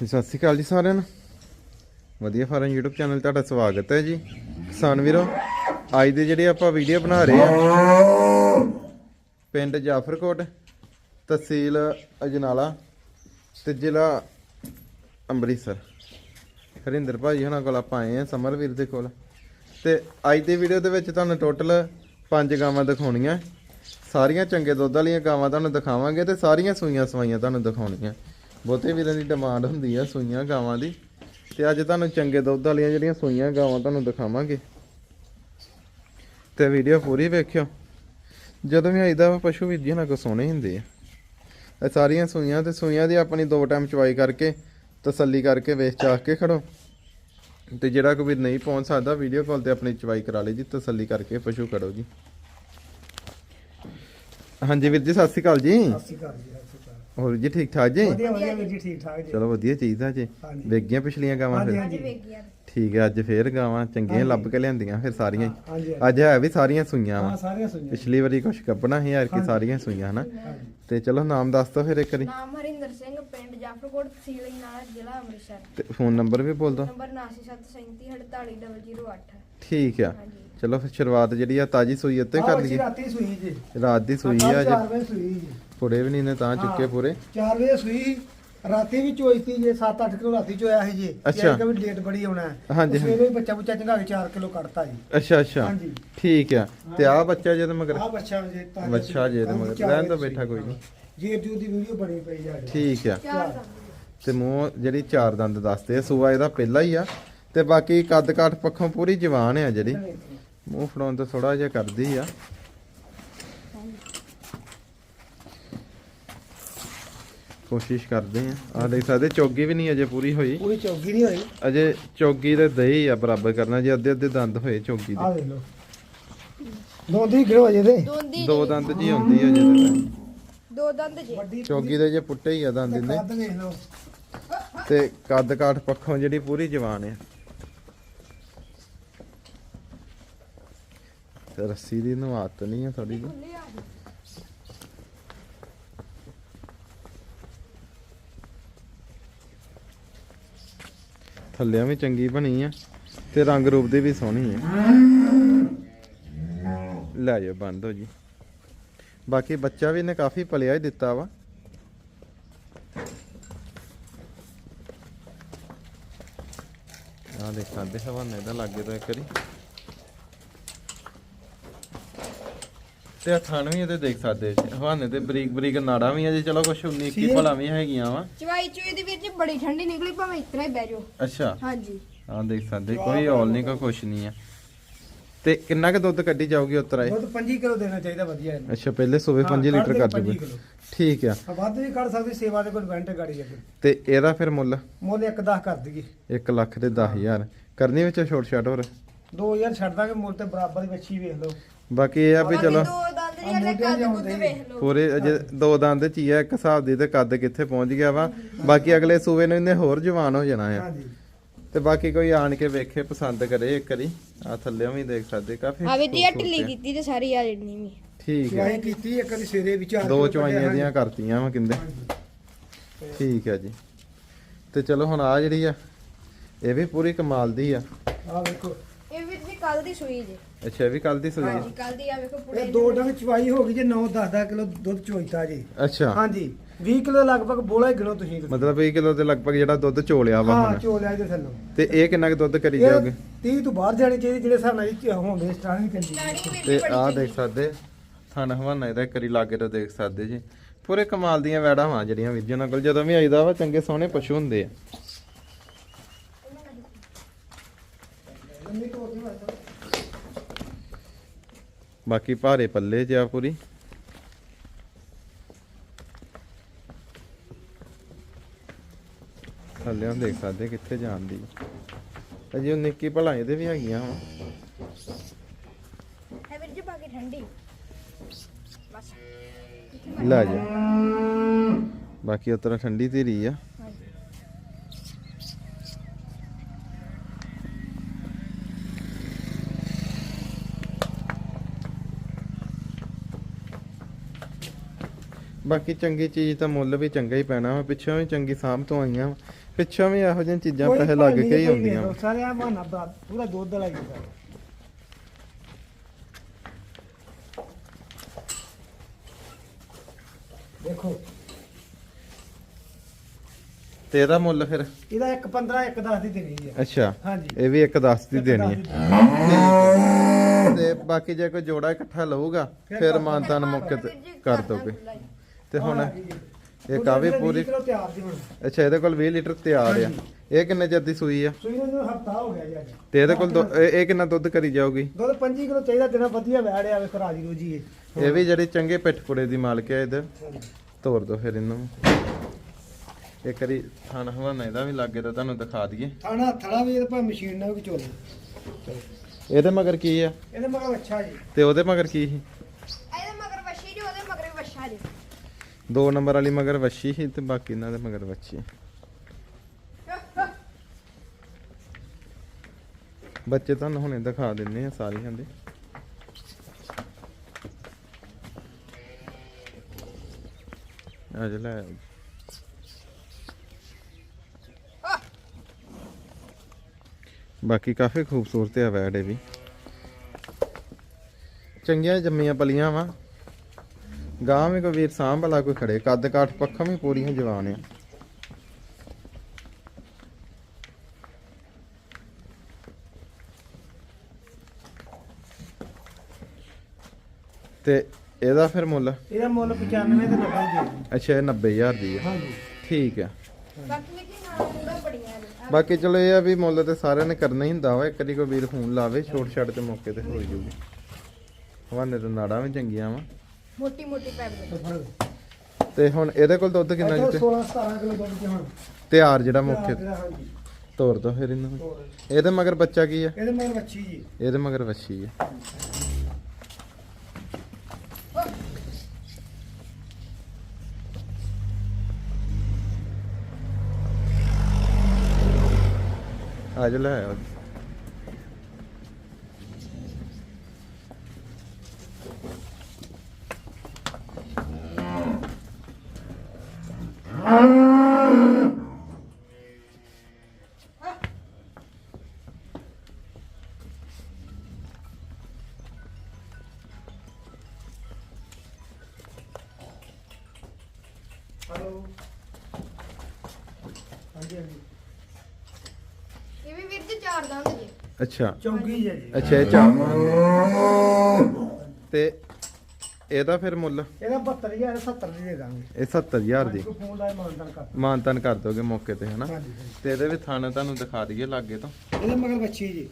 ਸਤਿ ਸ਼੍ਰੀ ਅਕਾਲ ਜੀ ਸਾਰਿਆਂ ਨੂੰ। ਵਧੀਆ ਫਾਰਮ YouTube ਚੈਨਲ ਤੁਹਾਡਾ ਸਵਾਗਤ ਹੈ ਜੀ। ਕਿਸਾਨ ਵੀਰੋ, ਅੱਜ ਦੇ ਜਿਹੜੇ ਆਪਾਂ ਵੀਡੀਓ ਬਣਾ ਰਹੇ ਆ ਪਿੰਡ ਜਾਫਰਕੋਟ ਤਹਿਸੀਲ ਅਜਨਾਲਾ ਤੇ ਜ਼ਿਲ੍ਹਾ ਅੰਮ੍ਰਿਤਸਰ। ਹਰਿੰਦਰ ਭਾਜੀ ਹੁਣਾਂ ਕੋਲ ਆਪਾਂ ਆਏ ਆ ਸਮਰਵੀਰ ਦੇ ਕੋਲ। ਤੇ ਅੱਜ ਦੀ ਵੀਡੀਓ ਦੇ ਵਿੱਚ ਤੁਹਾਨੂੰ ਟੋਟਲ ਪੰਜ ਗਾਵਾਂ ਦਿਖਾਉਣੀਆਂ। ਸਾਰੀਆਂ ਚੰਗੇ ਦੁੱਧ ਵਾਲੀਆਂ ਗਾਵਾਂ ਤੁਹਾਨੂੰ ਦਿਖਾਵਾਂਗੇ ਤੇ ਸਾਰੀਆਂ ਸੂਈਆਂ ਸਵਾਈਆਂ ਤੁਹਾਨੂੰ ਦਿਖਾਉਣੀਆਂ। ਬਹੁਤੇ ਵੀਰਾਂ ਦੀ ਡਿਮਾਂਡ ਹੁੰਦੀ ਆ ਸੂਈਆਂ ਗਾਵਾਂ ਦੀ। ਤੇ ਅੱਜ ਤੁਹਾਨੂੰ ਚੰਗੇ ਦੁੱਧ ਵਾਲੀਆਂ ਜਿਹੜੀਆਂ ਸੂਈਆਂ ਗਾਵਾਂ ਤੁਹਾਨੂੰ ਦਿਖਾਵਾਂਗੇ। ਤੇ ਵੀਡੀਓ ਪੂਰੀ ਵੇਖਿਓ। ਜਦੋਂ ਵੀ ਆਈਦਾ ਵਾ, ਪਸ਼ੂ ਵੀ ਜਿਹਨਾਂ ਕੋ ਸੋਹਣੇ ਹੁੰਦੇ ਆ। ਇਹ ਸਾਰੀਆਂ ਸੂਈਆਂ ਤੇ ਸੂਈਆਂ ਦੀ ਆਪਣੀ ਦੋ ਟਾਈਮ ਚਵਾਈ ਕਰਕੇ, ਤਸੱਲੀ ਕਰਕੇ ਵੇਚ ਚਾਖ ਕੇ ਖੜੋ। ਤੇ ਜਿਹੜਾ ਕੋਈ ਵੀ ਨਹੀਂ ਪਹੁੰਚ ਸਕਦਾ ਵੀਡੀਓ ਕਾਲ ਤੇ ਆਪਣੀ ਚਵਾਈ ਕਰਾ ਲਈ ਜੀ, ਤਸੱਲੀ ਕਰਕੇ ਪਸ਼ੂ ਖੜੋ ਜੀ। ਹਾਂਜੀ ਵੀਰ ਜੀ, ਸਤਿ ਸ਼੍ਰੀ ਅਕਾਲ ਜੀ। ਸਤਿ ਸ਼੍ਰੀ ਅਕਾਲ ਜੀ। ਹੋਰ ਜੀ ਠੀਕ ਠਾਕ ਜੀ? ਵਧੀਆ ਵਧੀਆ ਵੀਰ ਜੀ ਠੀਕ ਠਾਕ ਜੀ। ਚਲੋ ਵਧੀਆ ਚੀਜ਼ਾਂ ਜੀ। ਹਾਂਜੀ। ਗਈਆਂ ਪਿਛਲੀਆਂ ਗਾਵਾਂ ਹਾਂਜੀ ਫਿਰ? ਹਾਂਜੀ। ਠੀਕ ਹੈ ਅੱਜ ਫੇਰ ਗਾਵਾਂ ਚੰਗੀਆਂ ਲੱਭ ਕੇ ਲਿਆਂਦੀਆਂ ਫਿਰ ਸਾਰੀਆਂ ਹੀ। ਹਾਂਜੀ ਅੱਜ ਹੈ ਵੀ ਸਾਰੀਆਂ ਸੂਈਆਂ ਹਾਂ ਵਾ ਸਾਰੀਆਂ ਸੁਣੀਆਂ ਪਿਛਲੀ ਵਾਰੀ ਕੁਛ ਕੱਪਣਾ ਸੀ ਯਾਰ ਕਿ ਸਾਰੀਆਂ ਸੂਈਆਂ ਹਨਾ? ਤੇ ਚਲੋ ਨਾਮ ਦੱਸ ਦੋ ਫਿਰ ਇੱਕ ਵਾਰੀ। ਨਾਮ ਹਰਿੰਦਰ ਸਿੰਘ ਪਿੰਡ ਜਾਫਰਕੋਟ ਤਹਿਸੀਲ ਅਜਨਾਲਾ ਜ਼ਿਲ੍ਹਾ ਅੰਮ੍ਰਿਤਸਰ। ਤੇ ਫੋਨ ਨੰਬਰ ਵੀ ਬੋਲ ਦੋ ਨੰਬਰ 9773348008 ਠੀਕ ਆ। ਹਾਂਜੀ। ਚਲੋ ਫਿਰ ਸ਼ੁਰੂਆਤ ਜਿਹੜੀ ਆ ਤਾਜੀ ਸੂਈ ਉੱਤੇ ਕਰ ਲਈਏ। ਰਾਤੀ ਸੂਈ ਜੀ। ਰਾਤ ਦੀ ਸੂਈ ਆ 4 ਅੱਜ ਵਜੇ ਸੂਈ ਜੀ। ਪੁੜੇ ਵੀ ਨਹੀਂ ਨੇ ਤਾਂ ਚੁੱਕੇ। ਪੂਰੇ। 4 ਵਜੇ ਸੂਈ ਰਾਤੀ ਵੀ ਚੋਈਤੀ ਜੇ 7-8 ਕਿਲੋ ਰਾਤੀ ਚੋਇਆ ਸੀ ਜੀ। ਅੱਛਾ। ਕਿ ਵੀ ਲੇਟ ਬੜੀ ਆਉਣਾ ਹੈ। ਹਾਂਜੀ, ਸਵੇਰੇ ਵੀ ਬੱਚਾ ਬੁੱਚਾ ਚੰਗਾ ਕੇ 4 ਕਿਲੋ ਕੱਢਤਾ ਜੀ। ਅੱਛਾ ਅੱਛਾ। ਹਾਂਜੀ। ਠੀਕ ਆ। ਤੇ ਆ ਬੱਚਾ ਜਦ ਮਗਰ? ਆਹ ਬੱਚਾ ਜੇ ਤਾਂ ਬੱਚਾ ਜੇ। ਤੇ ਮਗਰ। ਰਹਿਣ ਦੋ ਬੈਠਾ ਕੋਈ ਨਹੀਂ ਜੀ ਜੂ ਦੀ ਵੀਡੀਓ ਬਣੀ ਪਈ ਜਾ ਠੀਕ ਆ। ਤੇ ਮੂੰਹ ਜਿਹੜੀ ਚਾਰ ਦੰਦ ਦੱਸਦੇ ਆ ਸੂਆ ਇਹਦਾ ਪਹਿਲਾ ਹੀ ਆ। ਤੇ ਬਾਕੀ ਕੱਦ ਕਾਠ ਪੱਖੋਂ ਪੂਰੀ ਜਵਾਨ ਆ ਜਿਹੜੀ। ਮੂੰਹ ਫੜਾਉਣ ਤੋਂ ਥੋੜਾ ਜਿਹਾ ਕਰਦੀ ਆ। ਕੋਸ਼ਿਸ਼ ਕਰਦੇ ਆ। ਆ ਦੇਖ ਸਕਦੇ ਚੌਗੀ ਵੀ ਨਹੀਂ ਅਜੇ ਪੂਰੀ ਹੋਈ। ਪੂਰੀ ਚੌਗੀ ਨਹੀਂ ਹੋਈ। ਅਜੇ ਚੌਗੀ ਦੇ ਦਹੀਂ ਆ ਬਰਾਬਰ ਕਰਨਾ ਜੇ ਅੱਧੇ ਅੱਧੇ ਦੰਦ ਹੋਏ ਚੌਗੀ ਦੇ। ਦੇਖ ਲਓ। ਦੋ ਦੀ ਕਿਲੋ ਅਜੇ ਦੇ ਦੋਂਦੀ ਦੋ ਦੰਦ ਜੀ ਹੁੰਦੀ ਆ ਅਜੇ ਤੇ। ਦੋ ਦੰਦ ਜੇ। ਵੱਡੀ ਚੌਗੀ ਦੇ ਜੇ ਪੁੱਟੇ ਹੀ ਆ ਦੰਦ ਤੇ ਇਹਨੇ ਕੱਦ ਵੇਖ ਲਓ। ਤੇ ਕੱਦ ਕਾਠ ਪੱਖੋਂ ਜਿਹੜੀ ਪੂਰੀ ਜਵਾਨ ਆ। ਤੇ ਰੱਸੀ ਦੀ ਨਵਾਤ ਨਹੀਂ ਆ ਥੋੜੀ ਜਿਹੀ। ਖੁੱਲੀ ਆ ਥੱਲਿਆਂ ਵੀ ਚੰਗੀ ਬਣੀ ਆ ਤੇ ਰੰਗ ਰੂਪ ਦੀ ਵੀ ਸੋਹਣੀ ਆ। ਲੈ ਜਾਓ ਬੰਦ ਹੋ ਜੀ। ਬਾਕੀ ਬੱਚਾ ਵੀ ਇਹਨੇ ਕਾਫੀ ਪਲਿਆ ਹੀ ਦਿੱਤਾ ਵਾ। ਆ ਦੇਖ ਸਕਦੇ ਹਵਾਨੇ ਦਾ ਲੱਗੇ ਤਾਂ ਇੱਕ ਵਾਰੀ। ਤੇ ਥਣ ਵੀ ਇਹਦੇ ਦੇਖ ਸਕਦੇ ਜੀ ਹਵਾਨੇ ਤੇ ਬਰੀਕ ਬਰੀਕ ਨਾੜਾਂ ਵੀ ਆ ਜੀ ਚਲੋ ਕੁਛ 19 ਕੀ ਸੀ। ਭਲਾ ਵੀ ਹੈਗੀਆਂ ਵਾ। ਚਵਾਈ ਚੁਈ ਦੀ ਜੀ ਬੜੀ ਠੰਡੀ ਨਿਕਲੀ ਭਾਵੇਂ ਇਤਨਾ ਹੀ ਬਹਿ ਜਾਓ। ਅੱਛਾ। ਹਾਂਜੀ। ਹਾਂ ਦੇਖ ਸਕਦੇ ਕੋਈ ਔਲ ਨਹੀਂ ਕੋਈ ਕੁਛ ਨਹੀਂ ਆ। ਤੇ ਕਿੰਨਾ ਕੁ ਦੁੱਧ ਕੱਢੀ ਜਾਊਗੀ ਉਤਰਾ ਇਹ? ਦੁੱਧ 5 ਕਿਲੋ ਦੇਣਾ ਚਾਹੀਦਾ ਵਧੀਆ ਇਹਨੂੰ। ਅੱਛਾ ਪਹਿਲੇ ਸੂਬੇ 5 ਹਾਂ, ਲੀਟਰ ਕਰ ਕਿਲੋ। ਠੀਕ ਆ। ਆ ਵੱਧ ਵੀ ਕੱਢ ਸਕਦੀ ਸੇਵਾ ਦੇ ਕੋਈ ਵੈਂਟ ਗਾੜੀ ਅੱਗੇ ਤੇ ਇਹਦਾ ਫਿਰ ਮੁੱਲ? ਮੁੱਲ ਇੱਕ 10 ਕਰ ਦਈਏ। 1 ਲੱਖ ਤੇ 10000 ਕਰਨੀ ਵਿੱਚ ਛੋਟ ਛਾਟ ਹੋਰ 2000 ਛੱਡ ਦਾਂਗੇ ਮੁੱਲ ਤੇ ਬਰਾਬਰ ਦੀ ਵੱਛੀ ਵੇਖ ਲਓ। ਬਾਕੀ ਇਹ ਆ ਵੀ ਚਲੋ। ਜਿਹੜੇ ਕੱਦ ਕੁੱਦ ਵੇਖ ਲਓ। ਪੂਰੇ ਅਜੇ ਦੋ ਦੰਦ ਚ ਹੀ ਆ ਇੱਕ ਹਿਸਾਬ ਦੀ ਤੇ ਕੱਦ ਕਿੱਥੇ ਪਹੁੰਚ ਗਿਆ ਵਾ। ਬਾਕੀ ਅਗਲੇ ਸੂਬੇ ਨੂੰ ਇਹਨੇ ਹੋਰ ਜਵਾਨ ਹੋ ਜਾਣਾ ਆ। ਹਾਂਜੀ। ਤੇ ਬਾਕੀ ਕੋਈ ਆਣ ਕੇ ਵੇਖੇ ਪਸੰਦ ਕਰੇ ਇੱਕ ਵਾਰੀ। ਆ ਥੱਲੇੋਂ ਵੀ ਦੇਖ ਸਕਦੇ ਕਾਫੀ ਆ ਵੀਰ ਜੀ ਢਿੱਲੀ। ਕੀਤੀ ਤੇ ਸਾਰੀ ਆ ਜਣੀ ਵੀ। ਠੀਕ ਹੈ ਸਿਆਹੀ ਕੀਤੀ ਇੱਕ ਦੀ ਸਵੇਰੇ ਵਿਚਾਰ ਦੋ ਚਵਾਈਆਂ ਦੀਆਂ ਕਰਤੀਆਂ ਵਾ ਕਹਿੰਦੇ ਠੀਕ ਹੈ ਜੀ। ਤੇ ਚਲੋ ਹੁਣ ਆ ਜਿਹੜੀ ਆ ਇਹ ਵੀ ਪੂਰੀ ਕਮਾਲ ਦੀ ਆ। ਆ ਵੇਖੋ। ਕੱਲ ਦੀ ਸੂਈ ਜੇ। ਅੱਛਾ ਇਹ ਵੀ ਕੱਲ ਦੀ ਸੂਈ? ਹਾਂਜੀ ਕੱਲ ਦੀ ਆ ਵੇਖੋ ਪੁੜੇ ਇਹ ਦੋ ਡੰਗ ਚਵਾਈ ਹੋ ਗਈ ਜੇ 9 10 ਕਿਲੋ ਦੁੱਧ ਚੋਈਤਾ ਜੀ। ਅੱਛਾ। ਹਾਂਜੀ 20 ਕਿਲੋ ਲਗਭਗ ਬੋਲਾ ਹੀ ਗਿਣੋ ਤੁਸੀਂ ਮਤਲਬ 20 ਕਿਲੋ ਦੇ ਲਗਭਗ ਜਿਹੜਾ ਦੁੱਧ ਚੋਲਿਆ ਵਾ ਹਾਂ ਹੁਣ। ਚੋਲਿਆ ਇਹਦੇ ਥੱਲੋਂ। ਤੇ ਇਹ ਕਿੰਨਾ ਕੁ ਦੁੱਧ ਕਰੀ ਜਾਓਗੇ 30 ਤੋਂ ਬਾਹਰ ਜਾਣੀ ਚਾਹੀਦੀ ਜਿਹੜੇ ਹਿਸਾਬ ਨਾਲ ਇਹ ਹੋਂਦੇ ਸਟਾਰਟਿੰਗ ਜੀ ਤੇ ਆਹ ਚੰਗੀ। ਦੇਖ ਸਕਦੇ ਥਣ ਹਵਾਨਾ ਇਹਦਾ ਕਰੀ ਲਾਗੇ ਤੋਂ ਦੇਖ ਸਕਦੇ ਜੀ। ਪੂਰੇ ਕਮਾਲ ਦੀਆਂ ਵੈੜਾਂ ਵਾਂ ਜਿਹੜੀਆਂ ਵੀਰ ਜੀ ਉਹਨਾਂ ਕੋਲ। ਜਦੋਂ ਵੀ ਆਈਦਾ ਵਾ ਚੰਗੇ ਸੋਹਣੇ ਪਸ਼ੂ ਹੁੰਦੇ ਆ। ਬਾਕੀ ਭਾਰੇ ਪੱਲੇ ਜਿਆ ਪੂਰੀ। ਥੱਲੇ ਦੇਖ ਸਕਦੇ ਕਿੱਥੇ ਜਾਂਦੀ ਅਜੇ ਉਹ ਨਿੱਕੀ ਭਲਾ ਇਹਦੇ ਵੀ ਹੈਗੀਆਂ ਵਾ। ਹੈ ਵੀਰ ਜੀ ਬਾਕੀ ਠੰਡੀ। ਬਸ। ਲੈ ਜਾ। ਬਾਕੀ ਉਤਰਾ ਠੰਡੀ ਧੀਰੀ ਆ ਹਾਂਜੀ ਬਾਕੀ ਚੰਗੀ ਚੀਜ਼ ਤਾਂ ਮੁੱਲ ਵੀ ਚੰਗਾ ਹੀ ਪੈਣਾ ਵਾ ਪਿੱਛੋਂ ਵੀ ਚੰਗੀ ਸਾਂਭ ਤੋਂ ਆਈਆਂ ਵਾਂ। ਪਿੱਛੋਂ ਵੀ ਇਹੋ ਜਿਹੀਆਂ ਚੀਜ਼ਾਂ ਪੈਸੇ ਲੱਗ ਕੇ ਹੀ ਆਉਂਦੀਆਂ ਵਾਂ। ਸਾਰੇ ਆ ਬਹਾਨਾ ਪੂਰਾ ਦੁੱਧ ਵਾਲਾ ਹੀ ਦੇਖੋ। ਤੇ ਇਹਦਾ ਮੁੱਲ ਫਿਰ? ਇਹਦਾ ਇੱਕ 15 ਇੱਕ 10 ਦੀ ਦੇਣੀ ਹੈ ਅੱਛਾ ਹਾਂਜੀ। ਇਹ ਵੀ ਇੱਕ 10 ਦੀ ਦੇਣੀ ਦਸ ਹੈ ਤੇ ਬਾਕੀ ਜੇ ਕੋਈ ਜੋੜਾ ਇਕੱਠਾ ਲਊਗਾ ਫਿਰ ਮਾਨਤਾਨ ਮੌਕੇ ਤੇ ਕਰ ਦੋਗੇ। ਤੇ ਹੁਣ। ਇਹ ਇਹਦੇ ਪੂਰੀ? ਤਿਆਰ ਹੁਣ। ਅੱਛਾ ਇਹਦੇ ਕੋਲ 20 ਲੀਟਰ ਤਿਆਰ ਆ। ਇਹ ਕਿੰਨੇ ਚਿਰ ਦੀ ਸੂਈ ਆ? ਸੂਈ ਨੂੰ ਹਫਤਾ ਹੋ ਗਿਆ ਜੀ ਅੱਜ। ਤੇ ਇਹਦੇ ਕੋਲ ਦੁ- ਇਹ ਇਹ ਕਿੰਨਾ ਦੁੱਧ ਕਰੀ ਜਾਊਗੀ? ਦੁੱਧ 25 ਕਿਲੋ ਚਾਹੀਦਾ ਦੇਣਾ ਵਧੀਆ ਵੈੜ ਆਵੇ ਰਾਜੀ ਰੋਜੀ ਇਹ। ਇਹ ਵੀ ਜਿਹੜੇ ਚੰਗੇ ਪਿੱਠਪੁੜੇ ਦੀ ਮਾਲਕ ਹੈ ਇਹਦੇ। ਤੋਰ ਦੋ ਫਿਰ ਇਹਨੂੰ। ਇੱਕ ਵਾਰੀ ਥਣ ਹਵਾਨਾ ਇਹਦਾ ਵੀ ਲੱਗੇ ਤਾਂ ਤੁਹਾਨੂੰ ਦਿਖਾ ਦਈਏ। ਥਾਣਾ ਥੜਾ ਵੀ ਇਹਦੇ ਭਾਵੇਂ ਮਸ਼ੀਨ ਨਾਲ ਵੀ ਚੋਲੇ ਇਹਦੇ ਮਗਰ ਕੀ ਆ? ਇਹਦੇ ਮਗਰ ਅੱਛਾ ਜੀ। ਤੇ ਉਹਦੇ ਮਗਰ ਕੀ ਸੀ ਇਹਦੇ ਮਗਰ ਵੱਛੀ ਜੀ ਉਹਦੇ ਮਗਰ ਵੀ ਵੱਛਾ ਜੀ ਦੋ ਨੰਬਰ ਵਾਲੀ ਮਗਰ ਵੱਛੀ ਸੀ ਤੇ ਬਾਕੀ ਇਹਨਾਂ ਦੇ ਮਗਰ ਵੱਛੀ। ਬੱਚੇ ਤੁਹਾਨੂੰ ਹੁਣੇ ਦਿਖਾ ਦਿੰਨੇ ਆ ਸਾਰੀਆਂ ਦੇ। ਅੱਜ ਲੈ ਬਾਕੀ ਕਾਫੀ ਖੂਬਸੂਰਤ ਹੈ ਵੈੜ ਇਹ ਵੀ। ਚੰਗੀਆਂ ਜੰਮੀਆਂ ਪਲੀਆਂ ਵਾ। ਗਾਂ ਵੀ ਕੋਈ ਵੀਰ ਸਾਂਭ ਵਾਲਾ ਕੋਈ ਖੜੇ। ਕੱਦ ਕਾਠ ਪੱਖਾਂ ਵੀ ਪੂਰੀਆਂ ਜਵਾਨ ਆ। ਤੇ ਇਹਦਾ ਫਿਰ ਮੁੱਲ? ਇਹਦਾ ਮੁੱਲ 95 ਤੇ 90 ਦੀ ਅੱਛਾ ਇਹ 90000 ਦੀ ਆ। ਹਾਂਜੀ। ਠੀਕ ਬਾਕੀ ਕੀ ਨਾਲ ਬੜੀਆਂ ਨੇ। ਬਾਕੀ ਚਲੋ ਇਹ ਆ ਵੀ ਮੁੱਲ ਤੇ ਸਾਰਿਆਂ ਨੇ ਕਰਨਾ ਹੀ ਹੁੰਦਾ ਵਾ। ਇੱਕ ਵਾਰੀ ਕੋਈ ਵੀਰ ਫੋਨ ਲਾਵੇ ਛੋਟ ਛੱਡ ਤੇ ਮੌਕੇ ਤੇ ਹੋ ਜੂਗੀ। ਹਵਾਨੇ ਤੇ ਨਾੜਾਂ ਵੀ ਚੰਗੀਆਂ ਵਾ। ਮੋਟੀ ਮੋਟੀ ਪੈਪ ਦੇ ਤੇ ਹੁਣ ਇਹਦੇ ਕੋਲ ਦੁੱਧ ਕਿੰਨਾ ਇੱਥੇ ਜੀ 16 17 ਕਿਲੋ ਦੁੱਧ ਚ ਹੁਣ। ਤਿਆਰ ਜਿਹੜਾ ਇਹਦਾ ਹਾਂਜੀ। ਤੋਰ ਦੋ ਫਿਰ ਇਹਨਾਂ। ਨੂੰ ਹੋਰ। ਇਹਦੇ ਮਗਰ ਬੱਚਾ ਕੀ ਆ? ਇਹਦੇ ਮਗਰ ਵੱਛੀ ਜੀ। ਇਹਦੇ ਮਗਰ ਵੱਛੀ ਆ। ਅੱਜ ਲੈ ਆਓ ਹਲੋ ਹਾਂਜੀ ਹਾਂਜੀ। ਇਹ ਵੀ ਵੀਰ ਜੀ ਚਾਰ ਦੰਦ ਜੀ? ਅੱਛਾ। ਚੌਂਕੀ ਜੀ ਜੀ। ਅੱਛਾ ਇਹ ਚਾਰ ਤੇ ਇਹਦਾ ਫਿਰ ਮੁੱਲ? ਇਹਦਾ 72000 70 ਦੀ ਦੇ ਦਾਂਗੇ। ਇਹ 70000 ਦੀ। ਕੋਈ ਫੋਨ ਦਾ ਮਾਨਦਾਨ ਕਰ ਮਾਨਤਨ ਕਰ ਦੋਗੇ ਮੌਕੇ ਤੇ ਹਨਾ? ਹਾਂਜੀ ਹਾਂਜੀ। ਤੇ ਇਹਦੇ ਵੀ ਥਾਣਾ ਤੁਹਾਨੂੰ ਦਿਖਾ ਦਈਏ ਲਾਗੇ ਤੋਂ। ਇਹਦੇ ਮਗਰ ਵੱਛੀ ਜੀ।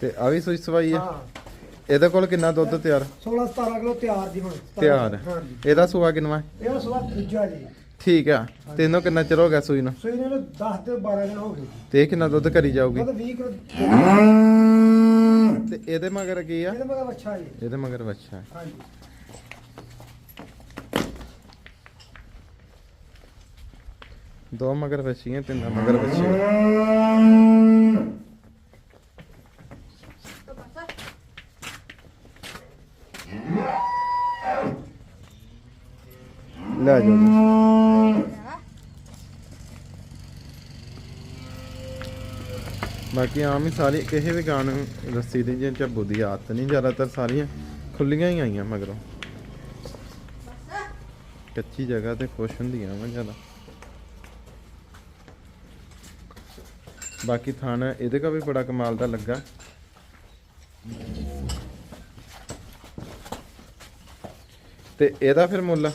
ਤੇ ਆ ਵੀ ਸੂਈ ਸਵਾਈ ਆ? ਹਾਂ। ਇਹਦੇ ਕੋਲ ਕਿੰਨਾ ਦੁੱਧ ਤਿਆਰ? 16 17 ਕਿਲੋ ਤਿਆਰ ਜੀ ਹੁਣ। 17 ਤਿਆਰ ਹਾਂਜੀ। ਇਹਦਾ ਸੂਆ ਕਿੰਨਾ ਇਹਦਾ ਸਵਾਦ ਦੂਜਾ ਜੀ। ਠੀਕ ਆ। ਤੇ ਇਹਨੂੰ ਕਿੰਨਾ ਚਿਰ ਹੋ ਗਿਆ ਸੂਈ ਨੂੰ? ਸੋ ਇਹਨਾਂ ਨੂੰ 10 ਤੇ 12 ਦਿਨ ਹੋ ਗਏ ਜੀ। ਤੇ ਇਹ ਕਿੰਨਾ ਦੁੱਧ ਕਰੀ ਜਾਊਗੀ? ਉਹਦਾ 20 ਕਿਲੋ ਤੇ ਇਹਦੇ ਮਗਰ ਕੀ ਆ? ਇਹਦੇ ਮਗਰ ਵੱਛਾ ਜੀ। ਇਹਦੇ ਮਗਰ ਬੱਚਾ ਹਾਂਜੀ। ਦੋ ਮਗਰ ਬੱਚੀਆਂ ਤਿੰਨ ਮਗਰ ਬੱਚੀਆਂ ਲੈ ਜਾਓ ਜੀ। ਬਾਕੀ ਆਮ ਹੀ ਸਾਰੀ ਕਿਸੇ ਵੀ ਗਾਣ ਰੱਸੀ ਦੀ ਜਾਂ ਝੱਬੂ ਦੀ ਆਦਤ ਨਹੀਂ, ਜ਼ਿਆਦਾਤਰ ਸਾਰੀਆਂ ਖੁੱਲੀਆਂ ਹੀ ਆਈਆਂ ਮਗਰੋਂ। ਕੱਚੀ ਜਗ੍ਹਾ ਤੇ ਖੁਸ਼ ਹੁੰਦੀਆਂ ਵਾ ਜ਼ਿਆਦਾ। ਬਾਕੀ ਥਾਣਾ ਇਹਦੇ ਕਾ ਵੀ ਬੜਾ ਕਮਾਲ ਦਾ ਲੱਗਾ। ਤੇ ਇਹਦਾ ਫਿਰ ਮੁੱਲ?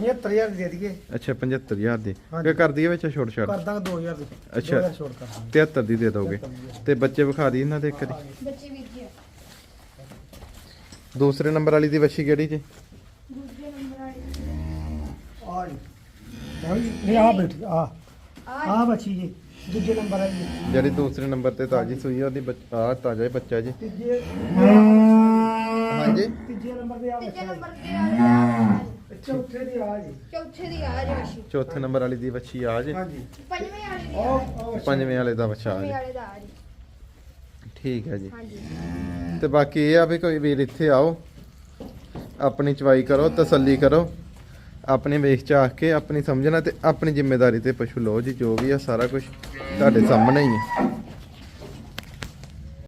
75000 ਦੇ ਦਈਏ। ਅੱਛਾ 75000 ਦੀ। ਹਾਂਜੀ। ਕਿ ਕਰ ਦਈਏ ਵਿੱਚ ਛੋਟ ਛੋਟ? ਕਰ ਦਾਂਗੇ 2000 ਦੀ। ਅੱਛਾ। 2000 ਛੋੜ ਕਰ ਦਾਂਗੇ। 73 ਦੀ ਦੇ ਦੋਗੇ। ਤੇ ਬੱਚੇ ਵਿਖਾ ਦੀ ਇਹਨਾਂ ਦੇ ਇੱਕ ਵਾਰੀ। ਬੱਚੇ ਵੀਰ ਜੀ ਆ। ਦੂਸਰੇ ਨੰਬਰ ਵਾਲੀ ਦੀ ਵੱਛੀ ਕਿਹੜੀ ਜੀ? ਦੂਜੇ ਨੰਬਰ ਵਾਲੀ ਆ ਜੀ। ਇਹ ਆ ਬੈਠ ਆ। ਆ ਆ ਬੱਚੀ ਜੀ ਦੂਜੇ ਨੰਬਰ ਆ ਜੀ। ਜਿਹੜੀ ਦੂਸਰੇ ਨੰਬਰ ਤੇ ਤਾਜੀ ਸੂਈ ਆ ਉਹਦੀ ਬੱਚ- ਆਹ ਤਾਜ਼ਾ ਹੀ ਬੱਚਾ ਜੀ। ਤੀਜੇ ਹਾਂਜੀ। ਤੀਜੇ ਨੰਬਰ ਤੇ ਆ ਤੀਜੇ ਬੱਚਾ ਨੰਬਰ ਤੇ ਆ ਜੀ। ਚੌਥੇ ਦੀ ਆ ਜੀ ਚੌਥੇ ਦੀ ਆ ਜੀ ਵੱਛੀ ਚੌਥੇ ਨੰਬਰ ਵਾਲੀ ਦੀ ਵੱਛੀ ਆ ਜੀ ਹਾਂਜੀ। ਪੰਜਵੇਂ ਵਾਲੀ ਦੀ ਆ ਉਹ ਜੀ। ਉਹ ਪੰਜਵੇਂ ਵਾਲੇ ਦਾ ਬੱਚਾ ਆ ਪੰਜਵੇਂ ਜੀ ਵਾਲੇ ਦਾ ਆ ਜੀ ਠੀਕ ਹੈ ਜੀ। ਹਾਂਜੀ। ਤੇ ਬਾਕੀ ਇਹ ਆ ਵੀ ਕੋਈ ਵੀਰ ਇੱਥੇ ਆਓ। ਆਪਣੀ ਚਵਾਈ ਕਰੋ ਤਸੱਲੀ ਕਰੋ। ਆਪਣੇ ਵੇਖ ਚਾਖ ਕੇ ਆਪਣੀ ਸਮਝਣਾ ਤੇ ਆਪਣੀ ਜ਼ਿੰਮੇਵਾਰੀ ਤੇ ਪਸ਼ੂ ਲਓ ਜੀ ਜੋ ਵੀ ਆ ਸਾਰਾ ਕੁਝ ਤੁਹਾਡੇ ਸਾਹਮਣੇ ਹੀ ਹੈ।